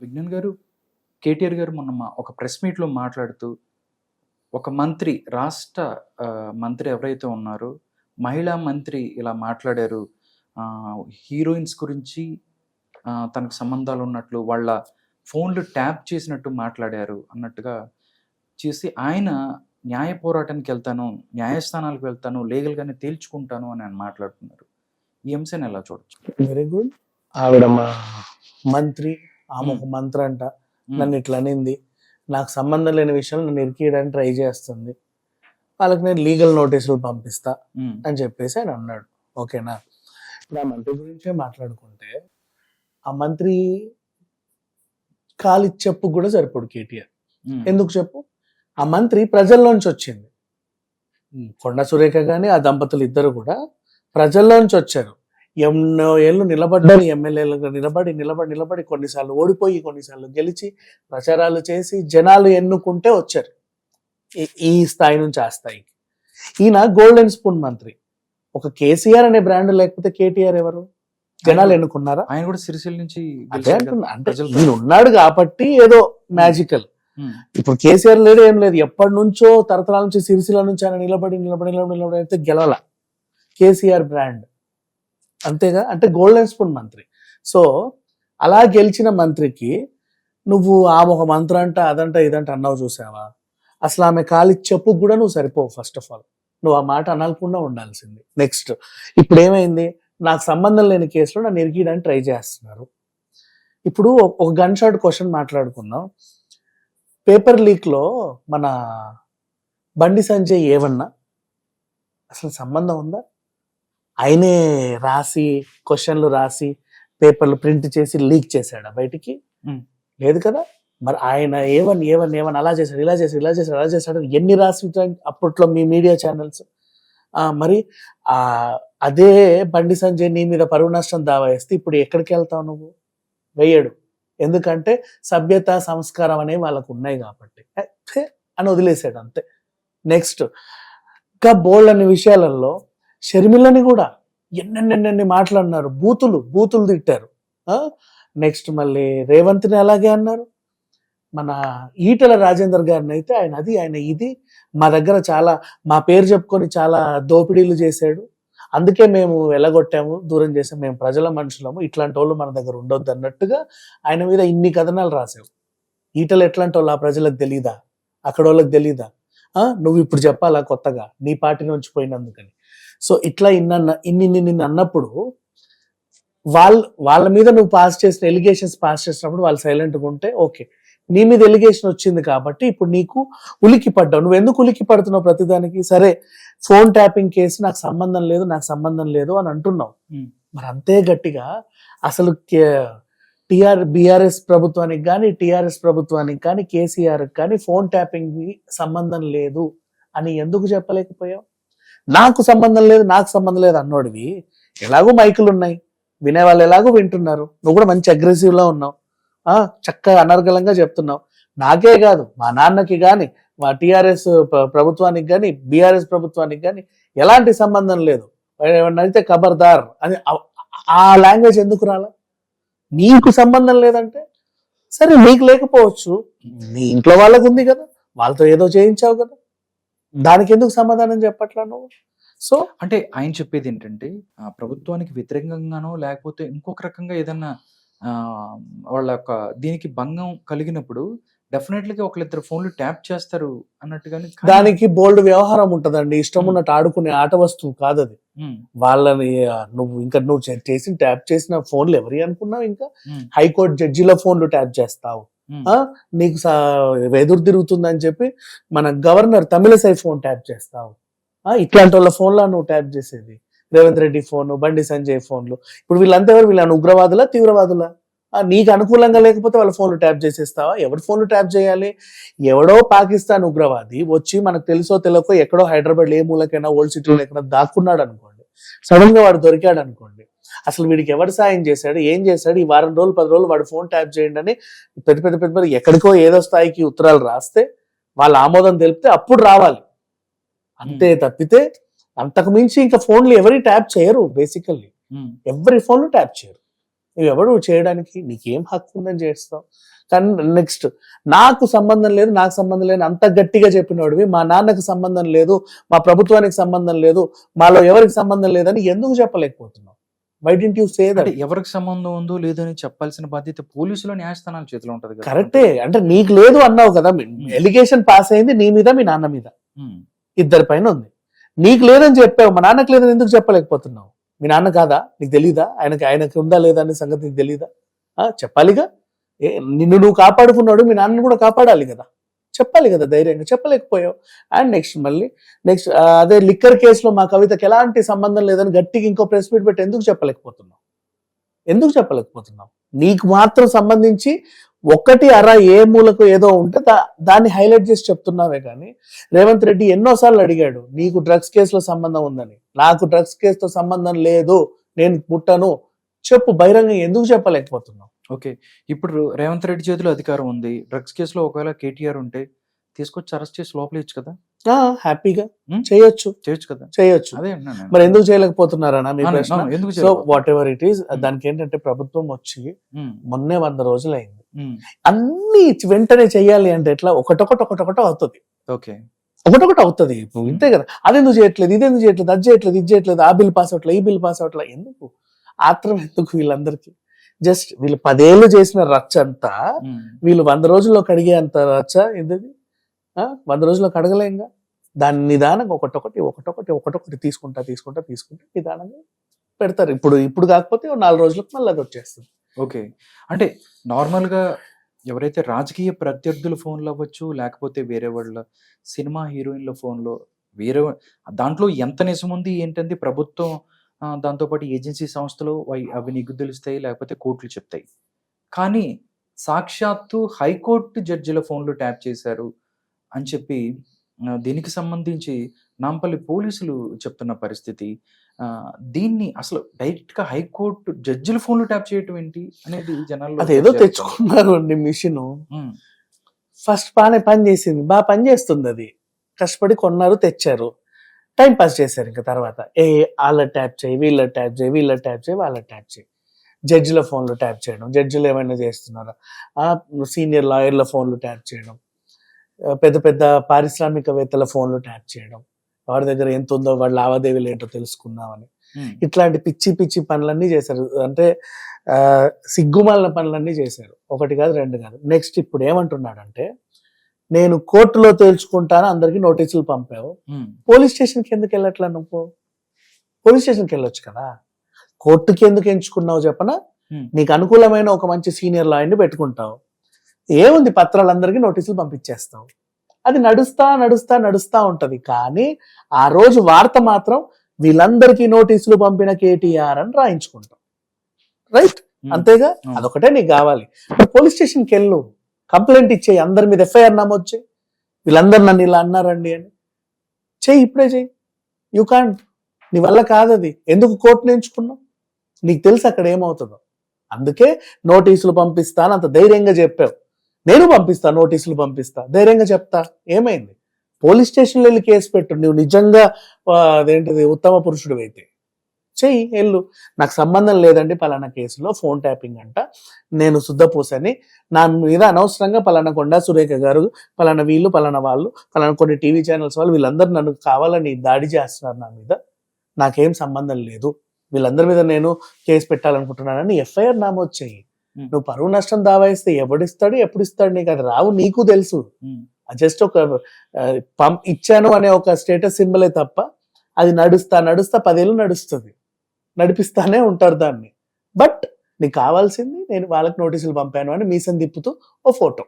విజ్ఞాన్ గారు కేటీఆర్ గారు మొన్న ఒక ప్రెస్ మీట్లో మాట్లాడుతూ ఒక మంత్రి రాష్ట్ర మంత్రి ఎవరైతే ఉన్నారో మహిళా మంత్రి ఇలా మాట్లాడారు. హీరోయిన్స్ గురించి తనకు సంబంధాలు ఉన్నట్లు వాళ్ళ ఫోన్లు ట్యాప్ చేసినట్టు మాట్లాడారు అన్నట్టుగా చేసి ఆయన న్యాయ పోరాటానికి వెళ్తాను న్యాయస్థానాలకు వెళ్తాను లీగల్గానే తేల్చుకుంటాను అని ఆయన మాట్లాడుతున్నారు. ఈ అంశాన్ని ఎలా చూడొచ్చు? వెరీ గుడ్ ఆవిడ మా మంత్రి ఆమె ఒక. మంత్రి అంట. నన్ను ఇట్లా అనింది. నాకు సంబంధం లేని విషయం నన్ను ఇరికియడానికి ట్రై చేస్తుంది. వాళ్ళకి నేను లీగల్ నోటీసులు పంపిస్తా అని చెప్పేసి ఆయన అన్నాడు. ఓకేనా? ఇప్పుడు ఆ మంత్రి గురించే మాట్లాడుకుంటే ఆ మంత్రి కాలి చెప్పు కూడా సరిపోడు కేటీఆర్. ఎందుకు చెప్పు? ఆ మంత్రి ప్రజల్లోంచి వచ్చింది. కొండ సురేఖ గాని ఆ దంపతులు ఇద్దరు కూడా ప్రజల్లోంచి వచ్చారు. ఎన్నో ఏళ్ళు నిలబడ్డారు ఎమ్మెల్యేలుగా. నిలబడి నిలబడి నిలబడి కొన్నిసార్లు ఓడిపోయి కొన్నిసార్లు గెలిచి ప్రచారాలు చేసి జనాలు ఎన్నుకుంటే వచ్చారు. ఈ- స్థాయి నుంచి ఆ స్థాయికి. ఈయన గోల్డెన్ స్పూన్ మంత్రి. ఒక కేసీఆర్ అనే బ్రాండ్ లేకపోతే కేటీఆర్ ఎవరు? జనాలు ఎన్నుకున్నారా? ఆయన కూడా సిరిసిల్ల నుంచి అదే అంటున్నా. అంటే ఉన్నాడు కాబట్టి ఏదో మ్యాజికల్ ఇప్పుడు కేసీఆర్ లేడు ఏం లేదు. ఎప్పటి నుంచో తరతరాల నుంచి సిరిసిల్ల నుంచి ఆయన నిలబడి నిలబడి నిలబడి నిలబడి అయితే గెలవాల. కేసీఆర్ బ్రాండ్. అంతేగా? అంటే గోల్డెన్ స్పూన్ మంత్రి. సో అలా గెలిచిన మంత్రికి నువ్వు ఆమె ఒక మంత్రం అంట అదంట ఇదంట అన్నావు చూసావా? అసలు ఆమె కాలి చెప్పు కూడా నువ్వు సరిపోవు ఫస్ట్ ఆఫ్ ఆల్ నువ్వు ఆ మాట అనకుండా ఉండాల్సింది. నెక్స్ట్ ఇప్పుడు ఏమైంది నాకు సంబంధం లేని కేసులో నన్ను ఇరికియడానికి ట్రై చేస్తున్నారు. ఇప్పుడు ఒక గన్ షాట్ క్వశ్చన్ మాట్లాడుకుందాం. పేపర్ లీక్లో మన బండి సంజయ్ ఏమన్నా? అసలు సంబంధం ఉందా? ఆయనే రాసి క్వశ్చన్లు రాసి పేపర్లు ప్రింట్ చేసి లీక్ చేశాడా బయటికి. లేదు కదా? మరి ఆయన ఏవన్ ఏవన్ ఏవన్ అలా చేశాడు ఇలా చేశాడు ఇలా చేశాడు అలా చేశాడు. ఎన్ని రాసి అప్పట్లో మీ మీడియా ఛానల్స్? మరి ఆ అదే బండి సంజయ్ నీ మీద పరువు నష్టం దావా వేస్తే ఇప్పుడు ఎక్కడికి వెళ్తావు నువ్వు? వెయ్యడు. ఎందుకంటే సభ్యత సంస్కారం అనేవి వాళ్ళకు ఉన్నాయి కాబట్టి. అని వదిలేసాడు అంతే. నెక్స్ట్ ఇంకా బోల్డ్ అనే విషయాలలో షర్మిలని కూడా ఎన్నెన్నెన్నెన్ని మాటలు అన్నారు. బూతులు బూతులు తిట్టారు. నెక్స్ట్ మళ్ళీ రేవంత్ని అలాగే అన్నారు. మన ఈటల రాజేందర్ గారిని అయితే ఆయన అది ఆయన ఇది. మా దగ్గర చాలా మా పేరు చెప్పుకొని చాలా దోపిడీలు చేశాడు. అందుకే మేము వెళ్ళగొట్టాము దూరం చేసాము మేము ప్రజల మనుషులము. ఇట్లాంటి వాళ్ళు మన దగ్గర ఉండొద్దు అన్నట్టుగా ఆయన మీద ఇన్ని కథనాలు రాసావు ఈటలు ఎట్లాంటి వాళ్ళు ఆ ప్రజలకు తెలీదా? అక్కడ వాళ్ళకి తెలీదా నువ్వు ఇప్పుడు చెప్పాలా కొత్తగా? నీ పార్టీ నుంచి పోయినందుకని. సో ఇట్లా ఇన్న ఇన్ని ఇన్ని నిన్ను అన్నప్పుడు వాళ్ళ వాళ్ళ మీద నువ్వు పాస్ చేసిన ఎలిగేషన్స్ పాస్ చేసినప్పుడు వాళ్ళు సైలెంట్గా ఉంటే ఓకే నీ మీద ఎలిగేషన్ వచ్చింది కాబట్టి ఇప్పుడు నీకు ఉలికి పడ్డావు. నువ్వు ఎందుకు ఉలికి పడుతున్నావు ప్రతిదానికి? సరే ఫోన్ ట్యాపింగ్ కేసు నాకు సంబంధం లేదు నాకు సంబంధం లేదు అని అంటున్నావు. Hmm. మరి అంతే గట్టిగా అసలు టిఆర్ బిఆర్ఎస్ ప్రభుత్వానికి కానీ టిఆర్ఎస్ ప్రభుత్వానికి కానీ కేసీఆర్ కానీ ఫోన్ ట్యాపింగ్ సంబంధం లేదు అని ఎందుకు చెప్పలేకపోయావు? నాకు సంబంధం లేదు నాకు సంబంధం లేదు అన్నోడివి. ఎలాగో మైకులు ఉన్నాయి. వినే వాళ్ళు ఎలాగో వింటున్నారు. నువ్వు కూడా మంచి అగ్రెసివ్లో ఉన్నావు. చక్కగా అనర్గళంగా చెప్తున్నావు. నాకే కాదు మా నాన్నకి కానీ మా టీఆర్ఎస్ ప్రభుత్వానికి కానీ బీఆర్ఎస్ ప్రభుత్వానికి కానీ ఎలాంటి సంబంధం లేదు. అయితే ఖబర్దార్ అని ఆ- ఆ లాంగ్వేజ్ ఎందుకు రాలా? నీకు సంబంధం లేదంటే? సరే నీకు లేకపోవచ్చు. నీ ఇంట్లో వాళ్ళకు ఉంది కదా. వాళ్ళతో ఏదో చేయించావు కదా. దానికి ఎందుకు సమాధానం చెప్పట్లా నువ్వు? సో అంటే ఆయన చెప్పేది ఏంటంటే ప్రభుత్వానికి వ్యతిరేకంగానో లేకపోతే ఇంకొక రకంగా ఏదన్నా ఆ, వాళ్ళ యొక్క దీనికి భంగం కలిగినప్పుడు డెఫినెట్లీగా ఒకళ్ళిద్దరు ఫోన్లు ట్యాప్ చేస్తారు అన్నట్టుగానే దానికి బోల్డ్ వ్యవహారం ఉంటదండి. ఇష్టం ఉన్నట్టు ఆడుకునే ఆట వస్తువు కాదు అది ఉమ్, వాళ్ళని నువ్వు ఇంకా నువ్వు చే- చేసి ట్యాప్ చేసిన ఫోన్లు ఎవరి అనుకున్నావు ఇంకా? హైకోర్టు జడ్జిల ఫోన్లు ట్యాప్ చేస్తావు? నీకు సా- ఎదురు తిరుగుతుందని చెప్పి మన గవర్నర్ తమిళసై ఫోన్ ట్యాప్ చేస్తావు. ఆ, ఇట్లాంటి వాళ్ళ ఫోన్లా నువ్వు ట్యాప్ చేసేది. రేవంత్ రెడ్డి ఫోన్ బండి సంజయ్ ఫోన్లు. ఇప్పుడు వీళ్ళంతా ఎవరు? వీళ్ళని ఉగ్రవాదులా తీవ్రవాదులా? ఆ, నీకు అనుకూలంగా లేకపోతే వాళ్ళ ఫోన్లు ట్యాప్ చేసేస్తావా? ఎవరి ఫోన్లు ట్యాప్ చేయాలి? ఎవడో పాకిస్తాన్ ఉగ్రవాది వచ్చి మనకు తెలుసో తెలియకో ఎక్కడో హైదరాబాద్ ఏ మూలకైనా ఓల్డ్ సిటీలో ఎక్కడ దాక్కున్నాడు అనుకోండి సడన్గా వాడు దొరికాడు అనుకోండి అసలు వీడికి ఎవరు సాయం చేశాడు? ఏం చేశాడు? ఈ వారం రోజులు పది రోజులు వాడు ఫోన్ ట్యాప్ చేయండి అని పెద్ద పెద్ద పెద్ద పెద్ద ఎక్కడికో ఏదో స్థాయికి ఉత్తరాలు రాస్తే వాళ్ళ ఆమోదం తెలిపితే అప్పుడు రావాలి. అంతే తప్పితే అంతకు మించి ఇంకా ఫోన్లు ఎవరి ట్యాప్ చేయరు బేసికల్లీ. ఎవరి ఫోన్లు ట్యాప్ చేయరు. నువ్వు ఎవడు చేయడానికి? నీకేం హక్కు ఉందని చేస్తావు. కానీ నెక్స్ట్ నాకు సంబంధం లేదు నాకు సంబంధం లేదు అంత గట్టిగా చెప్పినోడివి మా నాన్నకి సంబంధం లేదు మా ప్రభుత్వానికి సంబంధం లేదు మాలో ఎవరికి సంబంధం లేదని ఎందుకు చెప్పలేకపోతున్నావు? వై డింట్ యూ సే అంటే దట్ ఎవరికి సంబంధం ఉందో లేదో అని చెప్పాల్సిన బాధ్యత పోలీసులు న్యాయస్థానాల చేతిలో ఉంటది కరెక్టే అంటే నీకు లేదు అన్నావు కదా. ఎలిగేషన్ పాస్ అయింది నీ మీద మీ నాన్న మీద. ఉమ్, ఇద్దరి పైన ఉంది. నీకు లేదని చెప్పావు మా నాన్నకి లేదని ఎందుకు చెప్పలేకపోతున్నావు? మీ నాన్న కాదా? నీకు తెలీదా? ఆయనకి ఆయనకి ఉందా లేదా అనే సంగతి నీకు తెలీదా? ఆ, చెప్పాలిగా? నిన్ను నువ్వు కాపాడుకున్నాడు మీ నాన్నను కూడా కాపాడాలి కదా. చెప్పాలి కదా ధైర్యంగా చెప్పలేకపోయావు అండ్ నెక్స్ట్ మళ్ళీ నెక్స్ట్ అదే లిక్కర్ కేసులో మా కవితకి ఎలాంటి సంబంధం లేదని గట్టిగా ఇంకో ప్రెస్ మీట్ పెట్టి ఎందుకు చెప్పలేకపోతున్నావు? ఎందుకు చెప్పలేకపోతున్నావు? నీకు మాత్రం సంబంధించి ఒక్కటి అర ఏ మూలకు ఏదో ఉంటే దా- దాన్ని హైలైట్ చేసి చెప్తున్నావే కానీ రేవంత్ రెడ్డి ఎన్నోసార్లు అడిగాడు నీకు డ్రగ్స్ కేసులో సంబంధం ఉందని. నాకు డ్రగ్స్ కేసుతో సంబంధం లేదు నేను పుట్టను. చెప్పు బహిరంగ ఎందుకు చెప్పలేకపోతున్నావు? ఓకే. ఇప్పుడు రేవంత్ రెడ్డి చేతిలో అధికారం ఉంది. డ్రగ్స్ కేసులో ఒకవేళ కేటీఆర్ ఉంటే తీసుకొచ్చి అరెస్ట్ చేసి లోపలేయచ్చు కదా? ఆ, హ్యాపీగా? చేయొచ్చు. చేయొచ్చు కదా? చేయొచ్చు. అదే. మరి ఎందుకు చేయలేకపోతున్నారన్నా మీ ప్రశ్న so? What ever it is is. దానికి ఏంటంటే ప్రభుత్వం వచ్చి మొన్నే వంద రోజులు అయింది అన్ని వెంటనే చెయ్యాలి అంటే ఎట్లా? ఒకటొకటి ఒకటొకటి అవుతుంది. ఓకే. ఒకటొకటి అవుతుంది. ఇప్పుడు ఇంతే కదా? అదెందుకు చేయట్లేదు? ఇదెందుకు చేయట్లేదు? అది చేయట్లేదు ఇది చేయట్లేదు ఆ బిల్ పాస్ అవట్లేదు ఈ బిల్ పాస్ అవట్లేదు ఎందుకు? ఆత్రం ఎందుకు వీళ్ళందరికీ? జస్ట్ వీళ్ళు పదేళ్ళు చేసిన రచ్చ అంతా వీళ్ళు వంద రోజుల్లో కడిగే అంత రచ్చ ఆ? వంద రోజుల్లో కడగలేంగా దాన్ని నిదానంగా ఒకటొకటి ఒకటొకటి ఒకటొకటి తీసుకుంటా తీసుకుంటా తీసుకుంటా నిదానంగా పెడతారు. ఇప్పుడు ఇప్పుడు కాకపోతే నాలుగు రోజులకు మళ్ళీ అది వచ్చేస్తుంది. ఓకే. అంటే నార్మల్గా ఎవరైతే రాజకీయ ప్రత్యర్థుల ఫోన్లు అవ్వచ్చు లేకపోతే వేరే వాళ్ళ సినిమా హీరోయిన్ల ఫోన్లో వేరే దాంట్లో ఎంత నిజం ఉంది ఏంటంది? ప్రభుత్వం దాంతోపాటు ఏజెన్సీ సంస్థలు అవి- నీకు తెలుస్తాయి లేకపోతే కోర్టులు చెప్తాయి. కానీ సాక్షాత్తు హైకోర్టు జడ్జిల ఫోన్లు ట్యాప్ చేశారు అని చెప్పి దీనికి సంబంధించి నాంపల్లి పోలీసులు చెప్తున్న పరిస్థితి ఆ, దీన్ని అసలు డైరెక్ట్గా హైకోర్టు జడ్జిల ఫోన్లు ట్యాప్ చేయటం ఏంటి అనేది జనాల్లో అది ఏదో చర్చ జరుగుతుంది. తెచ్చుకున్నారు అండి మిషన్ ఫస్ట్ బాగానే పని చేసింది బాగా పని చేస్తుంది అది కష్టపడి కొన్నారు తెచ్చారు. టైం పాస్ చేశారు ఇంకా తర్వాత. ఏ వాళ్ళ ట్యాప్ చేయి వీళ్ళ ట్యాప్ చేయి వీళ్ళ ట్యాప్ చేయి వాళ్ళ ట్యాప్ చేయి. జడ్జిల ఫోన్లు ట్యాప్ చేయడం. జడ్జిలు ఏమైనా చేస్తున్నారా? సీనియర్ లాయర్ల ఫోన్లు ట్యాప్ చేయడం. పెద్ద పెద్ద పారిశ్రామికవేత్తల ఫోన్లు ట్యాప్ చేయడం. ఎవరి దగ్గర ఎంత ఉందో వాళ్ళ లావాదేవీలు ఏంటో తెలుసుకుందామని. ఉమ్, ఇట్లాంటి పిచ్చి పిచ్చి పనులన్నీ చేశారు. అంటే సిగ్గుమాలిన పనులన్నీ చేశారు. ఒకటి కాదు రెండు కాదు. నెక్స్ట్ ఇప్పుడు ఏమంటున్నాడంటే నేను కోర్టులో తేల్చుకుంటాను అందరికి నోటీసులు పంపావు. పోలీస్ స్టేషన్కి ఎందుకు వెళ్ళట్లా నువ్వు? పోలీస్ స్టేషన్కి వెళ్ళొచ్చు కదా. కోర్టుకి ఎందుకు ఎంచుకున్నావు చెప్పనా? నీకు అనుకూలమైన ఒక మంచి సీనియర్ లాయర్ని పెట్టుకుంటావు. ఏముంది పత్రాలందరికీ నోటీసులు పంపించేస్తావు. అది నడుస్తా నడుస్తా నడుస్తా ఉంటది. కానీ ఆ రోజు వార్త మాత్రం వీళ్ళందరికీ నోటీసులు పంపిన కేటీఆర్ అని రాయించుకుంటాం రైట్? అంతేగా. అదొకటే నీకు కావాలి. పోలీస్ స్టేషన్కి వెళ్ళు. కంప్లైంట్ ఇచ్చేయి అందరి మీద ఎఫ్ఐఆర్ నమోదు చేయి. వీళ్ళందరూ నన్ను ఇలా అన్నారండి అని. చెయ్యి ఇప్పుడే చెయ్యి యూ కాంట్ నీ వల్ల కాదు అది. ఎందుకు కోర్టును ఎంచుకున్నావు? నీకు తెలుసు అక్కడ ఏమవుతుందో. అందుకే నోటీసులు పంపిస్తాను అంత ధైర్యంగా చెప్పావు. నేను పంపిస్తా నోటీసులు పంపిస్తా. ధైర్యంగా చెప్తా. ఏమైంది? పోలీస్ స్టేషన్లో వెళ్ళి కేసు పెట్టు. నువ్వు నిజంగా అదేంటిది ఉత్తమ పురుషుడు అయితే చెయ్యి వెళ్ళు నాకు సంబంధం లేదండి పలానా కేసులో ఫోన్ ట్యాపింగ్ అంట. నేను శుద్ధపూసని నా మీద అనవసరంగా పలానా కొండా సురేఖ గారు పలానా వీళ్ళు పలానా వాళ్ళు పలానా కొన్ని టీవీ ఛానల్స్ వాళ్ళు వీళ్ళందరూ నన్ను కావాలని దాడి చేస్తున్నారు నా మీద. నాకేం సంబంధం లేదు. వీళ్ళందరి మీద నేను కేసు పెట్టాలనుకుంటున్నానని ఎఫ్ఐఆర్ నమోదు చెయ్యి. నువ్వు పరువు నష్టం దావా ఇస్తే ఎవడిస్తాడు ఎప్పుడు ఇస్తాడు నీకు? అది రావు నీకు తెలుసు. జస్ట్ ఒక పంప్ ఇచ్చాను అనే ఒక స్టేటస్ సింబలే తప్ప అది నడుస్తా నడుస్తా పదేళ్ళు నడుస్తుంది. నడిపిస్తానే ఉంటారు దాన్ని. బట్ నీకు కావాల్సింది నేను వాళ్ళకి నోటీసులు పంపాను అని మీసం తిప్పుతూ ఓ ఫోటో.